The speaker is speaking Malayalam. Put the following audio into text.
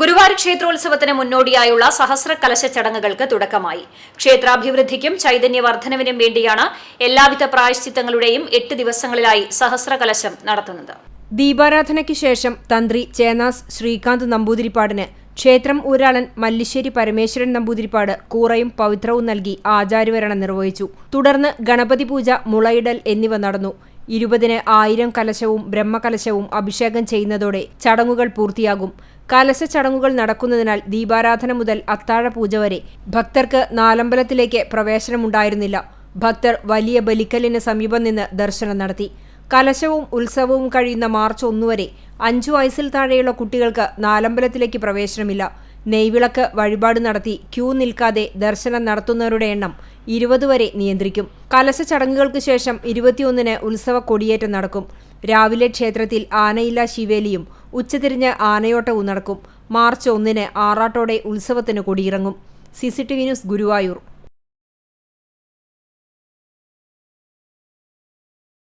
ഗുരുവായൂർ ക്ഷേത്രോത്സവത്തിന് മുന്നോടിയായുള്ള സഹസ്ര കലശ ചടങ്ങുകൾക്ക് തുടക്കമായി. ക്ഷേത്രാഭിവൃദ്ധിക്കും ചൈതന്യവർദ്ധനവിനും വേണ്ടിയാണ് എല്ലാവിധ പ്രായശ്ചിത്തങ്ങളുടെയും എട്ട് ദിവസങ്ങളിലായി സഹസ്ര കലശം നടത്തുന്നത്. ദീപാരാധനയ്ക്ക് ശേഷം തന്ത്രി ചേനാസ് ശ്രീകാന്ത് നമ്പൂതിരിപ്പാടിന് ക്ഷേത്രം ഊരാളൻ മല്ലിശ്ശേരി പരമേശ്വരൻ നമ്പൂതിരിപ്പാട് കൂറയും പവിത്രവും നൽകി ആചാര്യവരണം നിർവഹിച്ചു. തുടർന്ന് ഗണപതി പൂജ മുളയിടൽ എന്നിവ നടന്നു. ഇരുപതിന് ആയിരം കലശവും ബ്രഹ്മകലശവും അഭിഷേകം ചെയ്യുന്നതോടെ ചടങ്ങുകൾ പൂർത്തിയാകും. കലശ ചടങ്ങുകൾ നടക്കുന്നതിനാൽ ദീപാരാധന മുതൽ അത്താഴ പൂജ വരെ ഭക്തർക്ക് നാലമ്പലത്തിലേക്ക് പ്രവേശനമുണ്ടായിരുന്നില്ല. ഭക്തർ വലിയ ബലിക്കലിന് സമീപം നിന്ന് ദർശനം നടത്തി. കലശവും ഉത്സവവും കഴിയുന്ന മാർച്ച് ഒന്നുവരെ അഞ്ചു വയസ്സിൽ താഴെയുള്ള കുട്ടികൾക്ക് നാലമ്പലത്തിലേക്ക് പ്രവേശനമില്ല. നെയ്വിളക്ക് വഴിപാട് നടത്തി ക്യൂ നിൽക്കാതെ ദർശനം നടത്തുന്നവരുടെ എണ്ണം ഇരുപത് വരെ നിയന്ത്രിക്കും. കലശ ചടങ്ങുകൾക്ക് ശേഷം ഇരുപത്തിയൊന്നിന് ഉത്സവ കൊടിയേറ്റം നടക്കും. രാവിലെ ക്ഷേത്രത്തിൽ ആനയില്ല ശിവേലിയും ഉച്ചതിരിഞ്ഞ് ആനയോട്ടവും നടക്കും. മാർച്ച് ഒന്നിന് ആറാട്ടോടെ ഉത്സവത്തിന് കൊടിയിറങ്ങും. CC T V news Guruvayur.